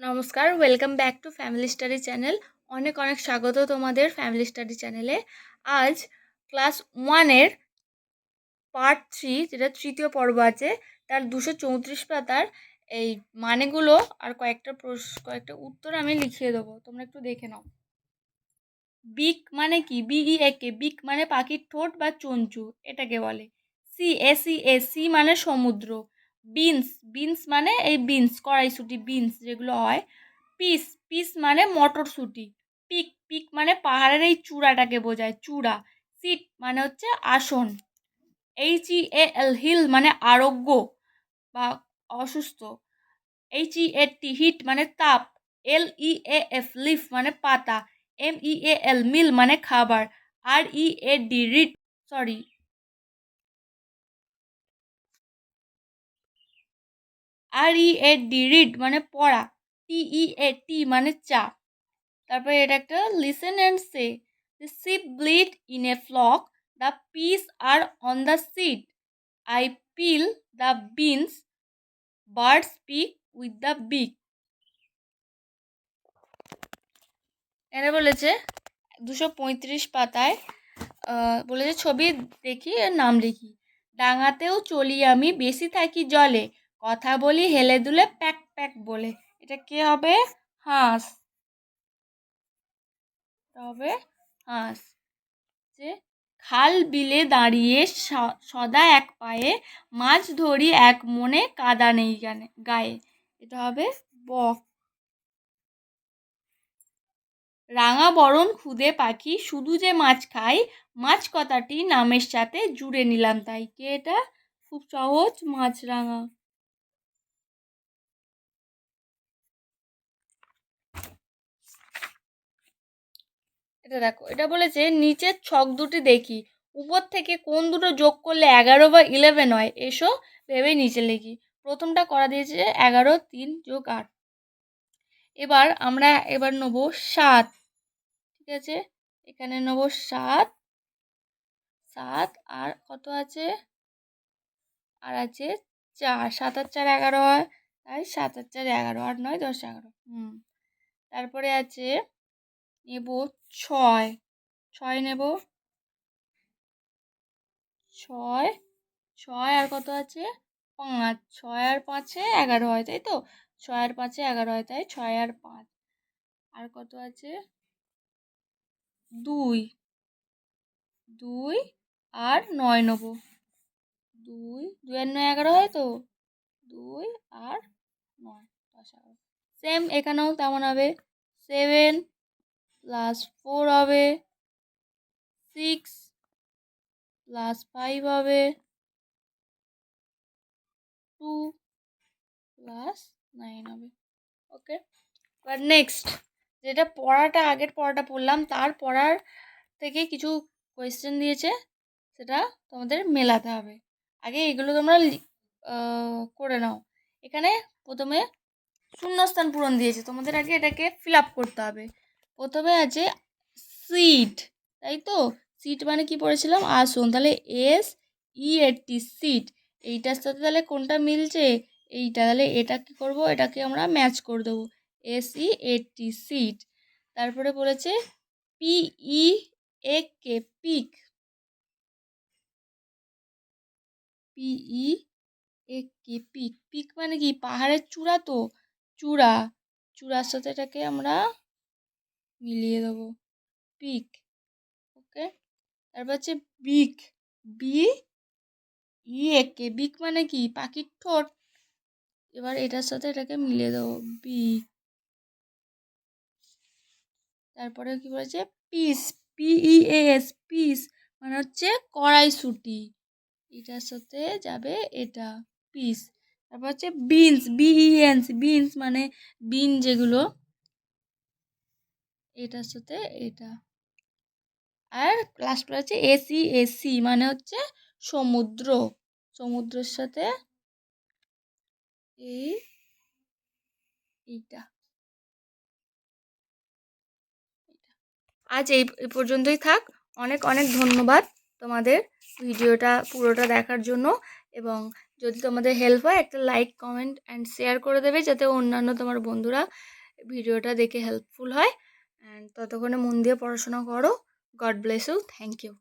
নমস্কার welcome back to family study channel অনেক অনেক স্বাগত তোমাদের ফ্যামিলি স্টাডি চ্যানেলে আজ ক্লাস ওয়ানের পার্ট থ্রি যেটা তৃতীয় পর্ব আছে, তার দুশো চৌত্রিশ পাতার এই মানেগুলো আর কয়েকটা প্রশ, কয়েকটা উত্তর আমি লিখিয়ে দেবো। তোমরা একটু দেখে নাও। বিক মানে কি? বিই একে বিক মানে পাখির ঠোঁট বা চঞ্চু, এটাকে বলে। সি এসি এস সি মানে সমুদ্র। বিনস বিনস মানে এই বিনস, কড়াইশুটি, বিনস যেগুলো হয়। পিস পিস মানে মটরশুঁটি। পিক পিক মানে পাহাড়ের এই চূড়াটাকে বোঝায়, চূড়া। সিট মানে হচ্ছে আসন। এইচ ই এল হিল মানে আরোগ্য বা অসুস্থ। এইচ ই এ টি হিট মানে তাপ। এল ই এ এফ লিফ মানে পাতা। এম ই এ এল মিল মানে খাবার। R E A D read sorry. R E A D read মানে পড়া। টি ই এ টি মানে চা তারপরে এটা একটা listen and say the sheep bleed in a flock the peas are on the seat I peel the beans bird speak with the beak এটা বলেছে দুশো পঁয়ত্রিশ পাতায় বলেছে ছবি দেখি নাম লিখি। ডাঙাতেও চলি আমি, বেশি থাকি জলে। কথা বলি, হেলে দুলে প্যাক প্যাক বলে। এটা কে হবে? হাঁস। হবে হাঁস। যে খাল বিলে দাঁড়িয়ে সদা এক পায়ে, মাছ ধরি এক মনে কাদা নেই গানে, গায়ে। এটা হবে বক। রাঙা বরণ খুদে পাখি, শুধু যে মাছ খাই, মাছ কথাটি নামের সাথে জুড়ে নিলাম তাই। কে এটা? খুব সহজ, মাছ এটা দেখো, এটা বলেছে, নিচের ছক দুটি দেখি। উপর থেকে কোন দুটো যোগ করলে এগারো বা ইলেভেন হয়? এসো ভেবে নিচে লিখি। প্রথমটা করা দিয়েছে এগারো, তিন যোগ আট। এবার আমরা এবার নেব সাত। ঠিক আছে? এখানে নেব সাত। সাত আর কত আছে? আর আছে চার। সাত আর চার এগারো হয়, তাই সাত আর চার এগারো। আট নয়, দশ এগারো। হুম। তারপরে আছে নেব ছয়। ছয় নেব? ছয়? ছয় আর কত আছে? পাঁচ। ছয় আর পাঁচে এগারো হয়, তাই তো? ছয় আর পাঁচে এগারো হয়, তাই ছয় আর পাঁচ। আর কত আছে? দুই। দুই আর নয় নেব। দুই। দুই আর নয় এগারো হয় তো? দুই আর নয়, দশ এগারো। সেম এখানেও তেমন হবে। সেভেন প্লাস ফোর হবে সিক্স প্লাস ফাইভ হবে টু প্লাস নাইন হবে ওকে এবার নেক্সট যেটা পড়াটা, আগের পড়াটা পড়লাম, তার পড়ার থেকে কিছু কোয়েশ্চেন দিয়েছে, সেটা তোমাদের মেলাতে হবে। আগে এগুলো তোমরা করে নাও। এখানে প্রথমে শূন্যস্থান পূরণ দিয়েছে। তোমাদের আগে এটাকে ফিল আপ করতে হবে। প্রথমে আছে সিট তাই তো? সিট মানে কি পড়েছিলাম? আসুন। তাহলে এস ই টি সিট এইটার সাথে তাহলে কোনটা মিলছে? এইটা। তাহলে এটা কি করব? এটাকে আমরা ম্যাচ করে দেবো। এস ই টি সিট তারপরে বলেছে P E A K peak P E A K peak peak মানে কি? পাহাড়ের চূড়া তো? চূড়া। চূড়ার সাথে এটাকে আমরা মিলিয়ে দেবো। পিক ওকে তারপর হচ্ছে বিক, বি ই একে বিক মানে কি? পাখির ঠোঁট। এবার এটার সাথে এটাকে মিলিয়ে দেবো, বিক। তারপরে কি বলেছে? পিস পিই এস পিস মানে হচ্ছে কড়াইশুটি। এটার সাথে যাবে এটা, পিস। তারপর হচ্ছে বিনস, বিইএনস, বিনস মানে বিন যেগুলো এটার সাথে এটা। আর লাস্ট আছে এসি এসি মানে হচ্ছে সমুদ্র। সমুদ্রের সাথে এই এইটা। আজ এই পর্যন্তই থাক। অনেক অনেক ধন্যবাদ তোমাদের ভিডিওটা, পুরোটা দেখার জন্য। এবং যদি তোমাদের হেল্প হয়, একটা লাইক কমেন্ট অ্যান্ড শেয়ার করে দেবে, যাতে অন্যান্য তোমার বন্ধুরা ভিডিওটা দেখে হেল্পফুল হয়। অ্যান্ড ততক্ষণে মন দিয়ে পড়াশোনা করো। God bless you thank you